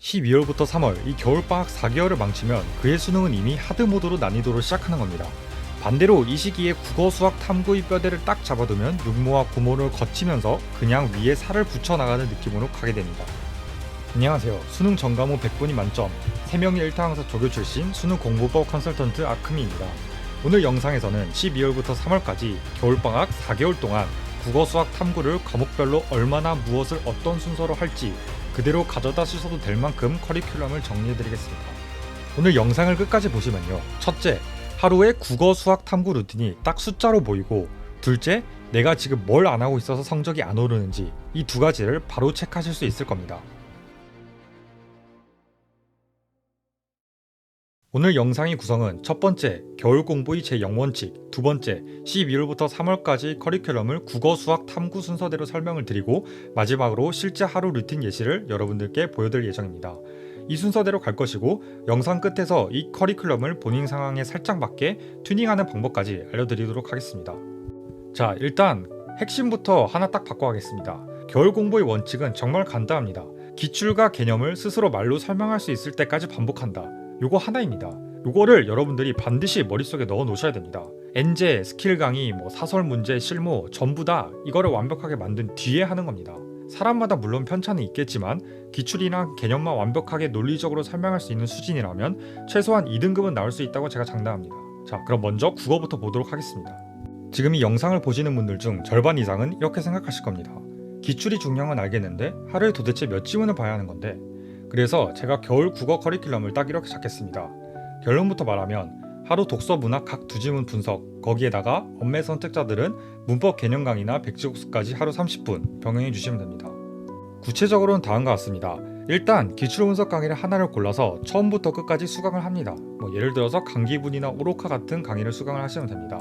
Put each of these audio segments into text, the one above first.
12월부터 3월 이 겨울방학 4개월을 망치면 그의 수능은 이미 하드 모드로 난이도를 시작하는 겁니다. 반대로 이 시기에 국어 수학 탐구의 뼈대를 딱 잡아두면 육모와 고모를 거치면서 그냥 위에 살을 붙여나가는 느낌으로 가게 됩니다. 안녕하세요. 수능 전과목 100분이 만점 3명의 1타 강사 조교 출신 수능 공부법 컨설턴트 아크미입니다. 오늘 영상에서는 12월부터 3월까지 겨울방학 4개월 동안 국어 수학 탐구를 과목별로 얼마나 무엇을 어떤 순서로 할지 그대로 가져다 쓰셔도 될 만큼 커리큘럼을 정리해드리겠습니다. 오늘 영상을 끝까지 보시면요. 첫째, 하루의 국어 수학 탐구 루틴이 딱 숫자로 보이고 둘째, 내가 지금 뭘 안 하고 있어서 성적이 안 오르는지 이 두 가지를 바로 체크하실 수 있을 겁니다. 오늘 영상의 구성은 첫 번째, 겨울 공부의 제0원칙, 두 번째, 12월부터 3월까지 커리큘럼을 국어 수학 탐구 순서대로 설명을 드리고 마지막으로 실제 하루 루틴 예시를 여러분들께 보여드릴 예정입니다. 이 순서대로 갈 것이고 영상 끝에서 이 커리큘럼을 본인 상황에 살짝 맞게 튜닝하는 방법까지 알려드리도록 하겠습니다. 자, 일단 핵심부터 하나 딱 바꿔가겠습니다. 겨울 공부의 원칙은 정말 간단합니다. 기출과 개념을 스스로 말로 설명할 수 있을 때까지 반복한다. 요거 하나입니다. 요거를 여러분들이 반드시 머릿속에 넣어 놓으셔야 됩니다. 엔제, 스킬 강의, 뭐 사설 문제, 실무 전부 다 이거를 완벽하게 만든 뒤에 하는 겁니다. 사람마다 물론 편차는 있겠지만 기출이나 개념만 완벽하게 논리적으로 설명할 수 있는 수준이라면 최소한 2등급은 나올 수 있다고 제가 장담합니다. 자, 그럼 먼저 국어부터 보도록 하겠습니다. 지금 이 영상을 보시는 분들 중 절반 이상은 이렇게 생각하실 겁니다. 기출이 중요한 건 알겠는데 하루에 도대체 몇 지문을 봐야 하는 건데 그래서 제가 겨울 국어 커리큘럼을 딱 이렇게 잡겠습니다. 결론부터 말하면 하루 독서 문학 각 두 지문 분석 거기에다가 엄매 선택자들은 문법 개념 강의나 백지국수까지 하루 30분 병행해 주시면 됩니다. 구체적으로는 다음과 같습니다. 일단 기출 분석 강의를 하나를 골라서 처음부터 끝까지 수강을 합니다. 뭐 예를 들어서 강기분이나 오로카 같은 강의를 수강을 하시면 됩니다.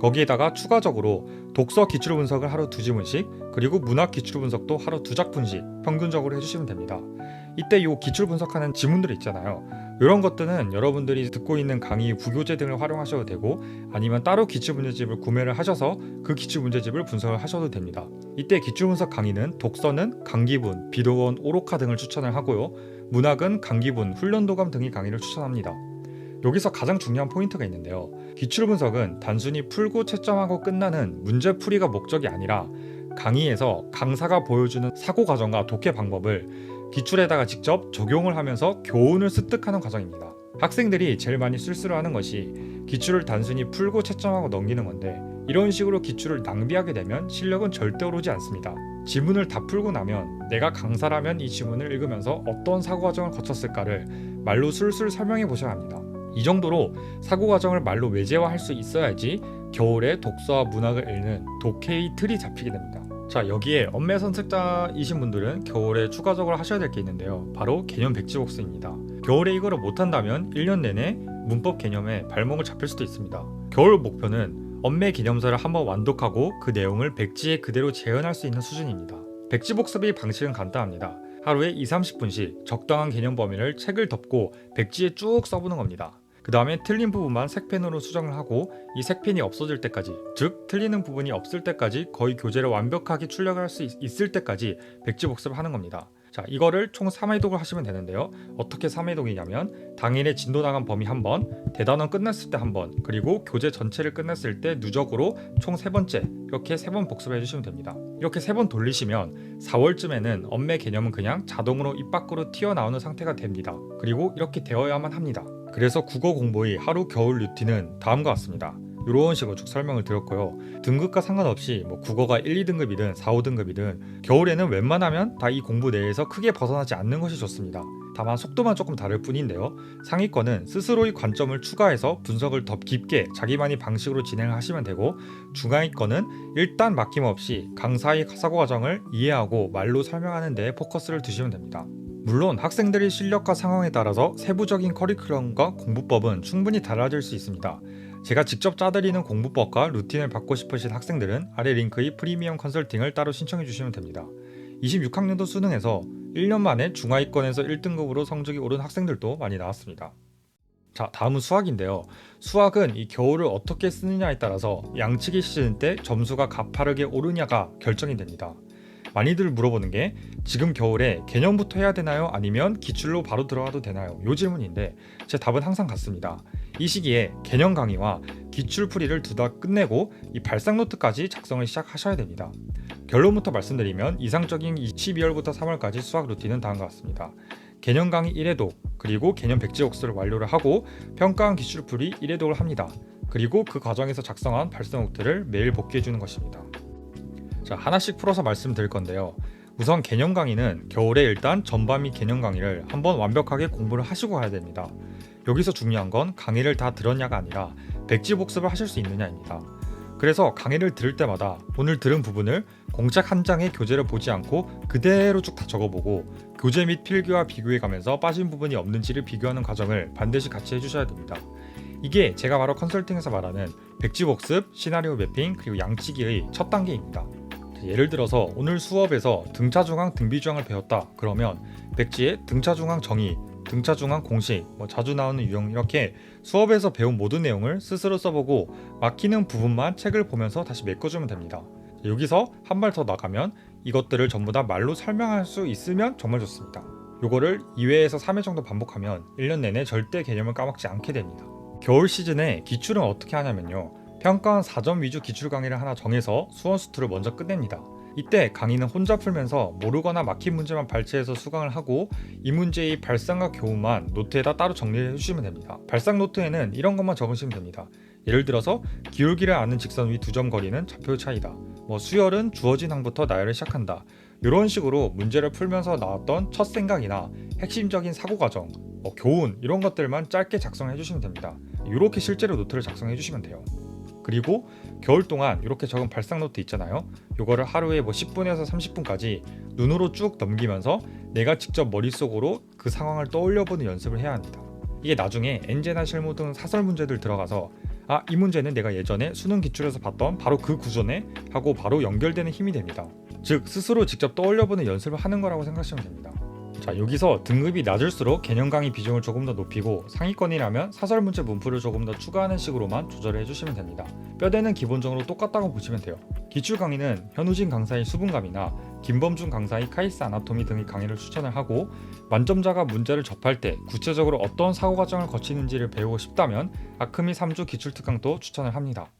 거기에다가 추가적으로 독서 기출 분석을 하루 두 지문씩 그리고 문학 기출 분석도 하루 두 작품씩 평균적으로 해주시면 됩니다. 이때 이 기출 분석하는 지문들 있잖아요. 이런 것들은 여러분들이 듣고 있는 강의 부교재 등을 활용하셔도 되고 아니면 따로 기출 문제집을 구매를 하셔서 그 기출 문제집을 분석을 하셔도 됩니다. 이때 기출 분석 강의는 독서는 강기분, 비도원, 오로카 등을 추천을 하고요. 문학은 강기분, 훈련도감 등의 강의를 추천합니다. 여기서 가장 중요한 포인트가 있는데요. 기출 분석은 단순히 풀고 채점하고 끝나는 문제 풀이가 목적이 아니라 강의에서 강사가 보여주는 사고 과정과 독해 방법을 기출에다가 직접 적용을 하면서 교훈을 습득하는 과정입니다. 학생들이 제일 많이 실수를 하는 것이 기출을 단순히 풀고 채점하고 넘기는 건데 이런 식으로 기출을 낭비하게 되면 실력은 절대 오르지 않습니다. 지문을 다 풀고 나면 내가 강사라면 이 지문을 읽으면서 어떤 사고 과정을 거쳤을까를 말로 술술 설명해 보셔야 합니다. 이 정도로 사고 과정을 말로 외재화할 수 있어야지 겨울에 독서와 문학을 읽는 독해의 틀이 잡히게 됩니다. 자 여기에 엄매 선택자이신 분들은 겨울에 추가적으로 하셔야 될 게 있는데요. 바로 개념 백지복수입니다. 겨울에 이거를 못한다면 1년 내내 문법 개념에 발목을 잡힐 수도 있습니다. 겨울 목표는 엄매 개념서를 한번 완독하고 그 내용을 백지에 그대로 재현할 수 있는 수준입니다. 백지 복습의 방식은 간단합니다. 하루에 2, 30분씩 적당한 개념 범위를 책을 덮고 백지에 쭉 써보는 겁니다. 그 다음에 틀린 부분만 색펜으로 수정을 하고 이 색펜이 없어질 때까지 즉 틀리는 부분이 없을 때까지 거의 교재를 완벽하게 출력할 수 있, 을 때까지 백지 복습을 하는 겁니다. 자 이거를 총 3회독을 하시면 되는데요. 어떻게 3회독이냐면 당일에 진도 나간 범위 한 번, 대단원 끝났을 때 한 번, 그리고 교재 전체를 끝났을 때 누적으로 총 세 번째 이렇게 세 번 복습해 주시면 됩니다. 이렇게 세 번 돌리시면 4월쯤에는 엄매 개념은 그냥 자동으로 입 밖으로 튀어나오는 상태가 됩니다. 그리고 이렇게 되어야만 합니다. 그래서 국어 공부의 하루 겨울 루틴은 다음과 같습니다. 이런 식으로 쭉 설명을 드렸고요. 등급과 상관없이 뭐 국어가 1, 2등급이든 4, 5등급이든 겨울에는 웬만하면 다 이 공부 내에서 크게 벗어나지 않는 것이 좋습니다. 다만 속도만 조금 다를 뿐인데요. 상위권은 스스로의 관점을 추가해서 분석을 더 깊게 자기만의 방식으로 진행을 하시면 되고 중하위권은 일단 막힘없이 강사의 사고 과정을 이해하고 말로 설명하는 데 포커스를 두시면 됩니다. 물론 학생들의 실력과 상황에 따라서 세부적인 커리큘럼과 공부법은 충분히 달라질 수 있습니다. 제가 직접 짜드리는 공부법과 루틴을 받고 싶으신 학생들은 아래 링크의 프리미엄 컨설팅을 따로 신청해 주시면 됩니다. 26학년도 수능에서 1년 만에 중하위권에서 1등급으로 성적이 오른 학생들도 많이 나왔습니다. 자, 다음은 수학인데요. 수학은 이 겨울을 어떻게 쓰느냐에 따라서 양치기 시즌 때 점수가 가파르게 오르냐가 결정이 됩니다. 많이들 물어보는 게 지금 겨울에 개념부터 해야 되나요? 아니면 기출로 바로 들어가도 되나요? 요 질문인데 제 답은 항상 같습니다. 이 시기에 개념 강의와 기출 풀이를 둘 다 끝내고 이 발상 노트까지 작성을 시작하셔야 됩니다. 결론부터 말씀드리면 이상적인 12월부터 3월까지 수학 루틴은 다음과 같습니다. 개념 강의 1회독 그리고 개념 백지옥수를 완료를 하고 평가한 기출 풀이 1회독을 합니다. 그리고 그 과정에서 작성한 발상 노트를 매일 복귀해 주는 것입니다. 자 하나씩 풀어서 말씀드릴 건데요. 우선 개념 강의는 겨울에 일단 전반 및 개념 강의를 한번 완벽하게 공부를 하시고 가야 됩니다. 여기서 중요한 건 강의를 다 들었냐가 아니라 백지 복습을 하실 수 있느냐입니다. 그래서 강의를 들을 때마다 오늘 들은 부분을 공책 한 장의 교재를 보지 않고 그대로 쭉 다 적어보고 교재 및 필기와 비교해 가면서 빠진 부분이 없는지를 비교하는 과정을 반드시 같이 해주셔야 됩니다. 이게 제가 바로 컨설팅에서 말하는 백지 복습, 시나리오 매핑 그리고 양치기의 첫 단계입니다. 예를 들어서 오늘 수업에서 등차 중앙 등비 중앙을 배웠다 그러면 백지에 등차 중앙 정의, 등차 중앙 공식, 뭐 자주 나오는 유형 이렇게 수업에서 배운 모든 내용을 스스로 써보고 막히는 부분만 책을 보면서 다시 메꿔주면 됩니다. 여기서 한 발 더 나가면 이것들을 전부 다 말로 설명할 수 있으면 정말 좋습니다. 요거를 2회에서 3회 정도 반복하면 1년 내내 절대 개념을 까먹지 않게 됩니다. 겨울 시즌에 기출은 어떻게 하냐면요. 평가원 4점 위주 기출 강의를 하나 정해서 수원 수투를 먼저 끝냅니다. 이때 강의는 혼자 풀면서 모르거나 막힌 문제만 발췌해서 수강을 하고 이 문제의 발상과 교훈만 노트에다 따로 정리해 주시면 됩니다. 발상 노트에는 이런 것만 적으시면 됩니다. 예를 들어서 기울기를 아는 직선 위 두 점 거리는 좌표 차이다. 뭐 수열은 주어진 항부터 나열을 시작한다. 이런 식으로 문제를 풀면서 나왔던 첫 생각이나 핵심적인 사고 과정, 뭐 교훈 이런 것들만 짧게 작성해 주시면 됩니다. 이렇게 실제로 노트를 작성해 주시면 돼요. 그리고 겨울 동안 이렇게 적은 발상 노트 있잖아요. 요거를 하루에 뭐 10분에서 30분까지 눈으로 쭉 넘기면서 내가 직접 머릿속으로 그 상황을 떠올려 보는 연습을 해야 합니다. 이게 나중에 엔제나 실무 등 사설 문제들 들어가서 아, 이 문제는 내가 예전에 수능 기출에서 봤던 바로 그 구조네 하고 바로 연결되는 힘이 됩니다. 즉 스스로 직접 떠올려 보는 연습을 하는 거라고 생각하시면 됩니다. 자 여기서 등급이 낮을수록 개념 강의 비중을 조금 더 높이고 상위권이라면 사설 문제 문풀을 조금 더 추가하는 식으로만 조절을 해주시면 됩니다. 뼈대는 기본적으로 똑같다고 보시면 돼요. 기출 강의는 현우진 강사의 수분감이나 김범준 강사의 카이스 아나토미 등의 강의를 추천을 하고 만점자가 문제를 접할 때 구체적으로 어떤 사고 과정을 거치는지를 배우고 싶다면 아크미 3주 기출 특강도 추천을 합니다.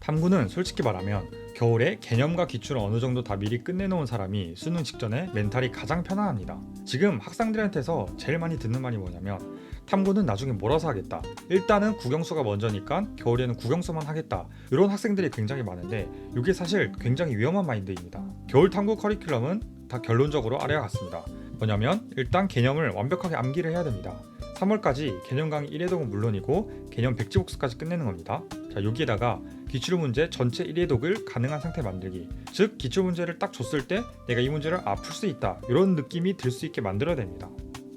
탐구는 솔직히 말하면 겨울에 개념과 기출을 어느 정도 다 미리 끝내놓은 사람이 수능 직전에 멘탈이 가장 편안합니다. 지금 학생들한테서 제일 많이 듣는 말이 뭐냐면 탐구는 나중에 몰아서 하겠다. 일단은 국영수가 먼저니까 겨울에는 국영수만 하겠다. 이런 학생들이 굉장히 많은데 이게 사실 굉장히 위험한 마인드입니다. 겨울 탐구 커리큘럼은 다 결론적으로 아래와 같습니다. 뭐냐면 일단 개념을 완벽하게 암기를 해야 됩니다. 3월까지 개념 강의 1회독은 물론이고 개념 백지복수까지 끝내는 겁니다. 자 여기에다가 기출 문제 전체 1회독을 가능한 상태 만들기 즉 기출 문제를 딱 줬을 때 내가 이 문제를 아 풀 수 있다 이런 느낌이 들 수 있게 만들어야 됩니다.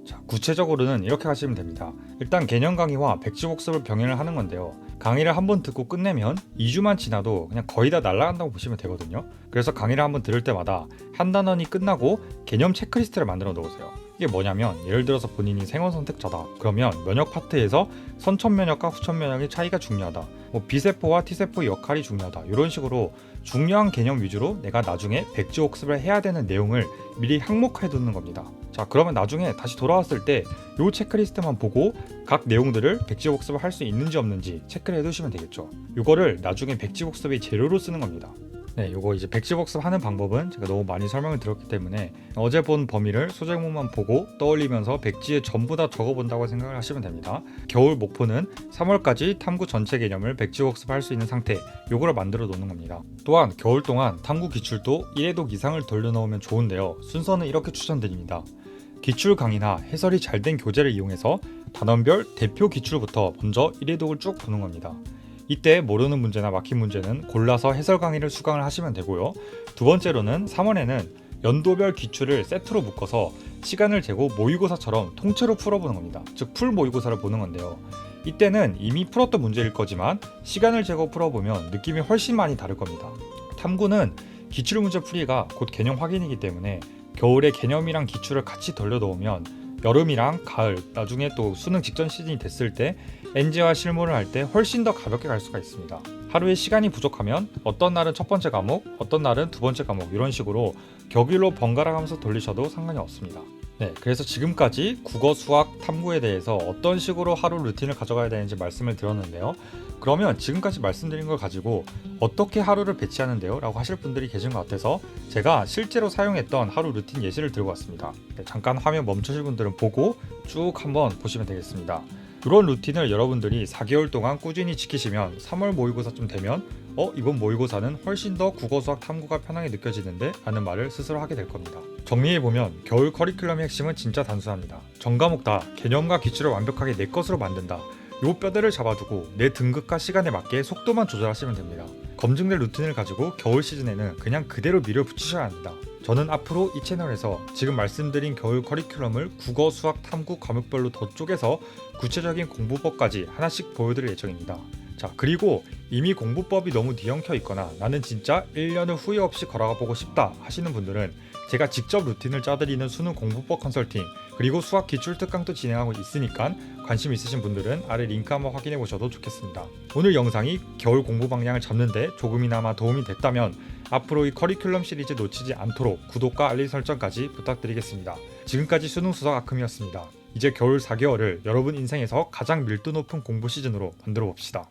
자 구체적으로는 이렇게 하시면 됩니다. 일단 개념 강의와 백지 복습을 병행을 하는 건데요. 강의를 한 번 듣고 끝내면 2주만 지나도 그냥 거의 다 날아간다고 보시면 되거든요. 그래서 강의를 한 번 들을 때마다 한 단원이 끝나고 개념 체크리스트를 만들어 놓으세요. 이게 뭐냐면 예를 들어서 본인이 생원 선택자다. 그러면 면역 파트에서 선천 면역과 후천 면역의 차이가 중요하다. 뭐 B세포와 T세포의 역할이 중요하다. 이런 식으로 중요한 개념 위주로 내가 나중에 백지 복습을 해야 되는 내용을 미리 항목해 두는 겁니다. 자, 그러면 나중에 다시 돌아왔을 때 이 체크리스트만 보고 각 내용들을 백지 복습을 할 수 있는지 없는지 체크를 해 두시면 되겠죠. 이거를 나중에 백지 복습의 재료로 쓰는 겁니다. 네, 요거 이제 백지복습 하는 방법은 제가 너무 많이 설명을 드렸기 때문에 어제 본 범위를 소제목만 보고 떠올리면서 백지에 전부 다 적어본다고 생각을 하시면 됩니다. 겨울 목표는 3월까지 탐구 전체 개념을 백지복습할 수 있는 상태, 요거를 만들어 놓는 겁니다. 또한 겨울 동안 탐구 기출도 1회독 이상을 돌려놓으면 좋은데요. 순서는 이렇게 추천드립니다. 기출 강의나 해설이 잘 된 교재를 이용해서 단원별 대표 기출부터 먼저 1회독을 쭉 보는 겁니다. 이때 모르는 문제나 막힌 문제는 골라서 해설 강의를 수강을 하시면 되고요. 두 번째로는 3월에는 연도별 기출을 세트로 묶어서 시간을 재고 모의고사처럼 통째로 풀어보는 겁니다. 즉 풀 모의고사를 보는 건데요. 이때는 이미 풀었던 문제일 거지만 시간을 재고 풀어보면 느낌이 훨씬 많이 다를 겁니다. 탐구는 기출 문제 풀이가 곧 개념 확인이기 때문에 겨울에 개념이랑 기출을 같이 돌려 놓으면 여름이랑 가을 나중에 또 수능 직전 시즌이 됐을 때 엔지와 실무를 할 때 훨씬 더 가볍게 갈 수가 있습니다. 하루에 시간이 부족하면 어떤 날은 첫 번째 과목, 어떤 날은 두 번째 과목 이런 식으로 격일로 번갈아 가면서 돌리셔도 상관이 없습니다. 네, 그래서 지금까지 국어, 수학, 탐구에 대해서 어떤 식으로 하루 루틴을 가져가야 되는지 말씀을 드렸는데요. 그러면 지금까지 말씀드린 걸 가지고 어떻게 하루를 배치하는데요? 라고 하실 분들이 계신 것 같아서 제가 실제로 사용했던 하루 루틴 예시를 들고 왔습니다. 네, 잠깐 화면 멈추실 분들은 보고 쭉 한번 보시면 되겠습니다. 이런 루틴을 여러분들이 4개월 동안 꾸준히 지키시면 3월 모의고사쯤 되면 어 이번 모의고사는 훨씬 더 국어 수학 탐구가 편하게 느껴지는데 라는 말을 스스로 하게 될 겁니다. 정리해 보면 겨울 커리큘럼의 핵심은 진짜 단순합니다. 전 과목 다 개념과 기출을 완벽하게 내 것으로 만든다. 요 뼈대를 잡아두고 내 등급과 시간에 맞게 속도만 조절하시면 됩니다. 검증된 루틴을 가지고 겨울 시즌에는 그냥 그대로 밀어붙이셔야 합니다. 저는 앞으로 이 채널에서 지금 말씀드린 겨울 커리큘럼을 국어, 수학, 탐구 과목별로 더 쪼개서 구체적인 공부법까지 하나씩 보여드릴 예정입니다. 자, 그리고 이미 공부법이 너무 뒤엉켜 있거나 나는 진짜 1년을 후회 없이 걸어가 보고 싶다 하시는 분들은 제가 직접 루틴을 짜드리는 수능 공부법 컨설팅 그리고 수학 기출 특강도 진행하고 있으니까 관심 있으신 분들은 아래 링크 한번 확인해 보셔도 좋겠습니다. 오늘 영상이 겨울 공부 방향을 잡는데 조금이나마 도움이 됐다면 앞으로 이 커리큘럼 시리즈 놓치지 않도록 구독과 알림 설정까지 부탁드리겠습니다. 지금까지 수능 수석 아큼이었습니다. 이제 겨울 4개월을 여러분 인생에서 가장 밀도 높은 공부 시즌으로 만들어 봅시다.